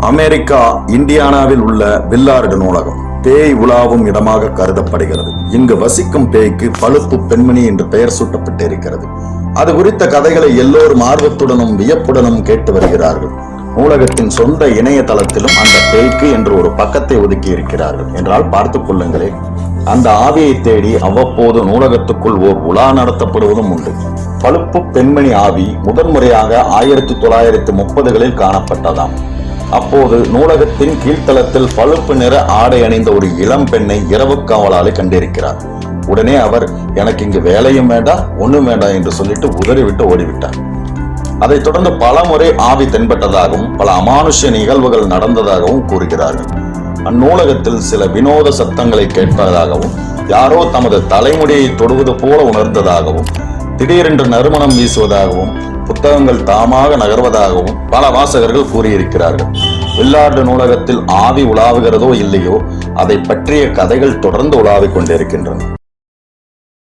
America இந்தியானாவில் உள்ள Willard நூலகம். பேய் உலாவும் இடமாக கருதப்படுகிறது. இங்கு வசிக்கும் பேய்க்கு பழுப்பு பெண்மணி என்று பெயர் சூட்டப்பட்டிருக்கிறது. அது குறித்த கதைகளை எல்லோரும் ஆர்வத்துடனும் வியப்புடனும் கேட்டு வருகிறார்கள். நூலகத்தின் சொந்த இணையதளத்திலும் அந்த பேய்க்கு என்று ஒரு பக்கத்தை ஒதுக்கி இருக்கிறார்கள். என்றால் பார்த்துக் கொள்ளுங்களேன் அந்த ஆவியை தேடி அவ்வப்போது நூலகத்துக்குள் ஓர் உலா நடத்தப்படுவதும் உண்டு. பழுப்பு பெண்மணி ஆவி முதன்முறையாக ஆயிரத்தி தொள்ளாயிரத்தி முப்பதுகளில் காணப்பட்டதாம். அப்போது நூலகத்தின் கீழ்த்தளத்தில் பழுப்பு நிற ஆடை அணிந்த ஒரு இளம் பெண்ணை இரவு காவலாளி கண்டிருக்கிறார். உடனே அவர் எனக்கு இங்கு வேலையும் வேண்டாம் ஒண்ணும் வேண்டாம் என்று சொல்லிட்டு உதறிவிட்டு ஓடிவிட்டார். அதைத் தொடர்ந்து பல முறை ஆவி தென்பட்டதாகவும் பல அமானுஷ்ய நிகழ்வுகள் நடந்ததாகவும் கூறுகிறார்கள். அந்நூலகத்தில் சில வினோத சத்தங்களை கேட்பதாகவும் யாரோ தமது தலைமுடியை தொடுவது போல உணர்ந்ததாகவும் திடீரென்று நறுமணம் வீசுவதாகவும் புத்தகங்கள் தாமாக நகர்வதாகவும் பல வாசகர்கள் கூறியிருக்கிறார்கள். வில்லார்டு நூலகத்தில் ஆவி உலாவுகிறதோ இல்லையோ அதை பற்றிய கதைகள் தொடர்ந்து உலாவிக் கொண்டிருக்கின்றன.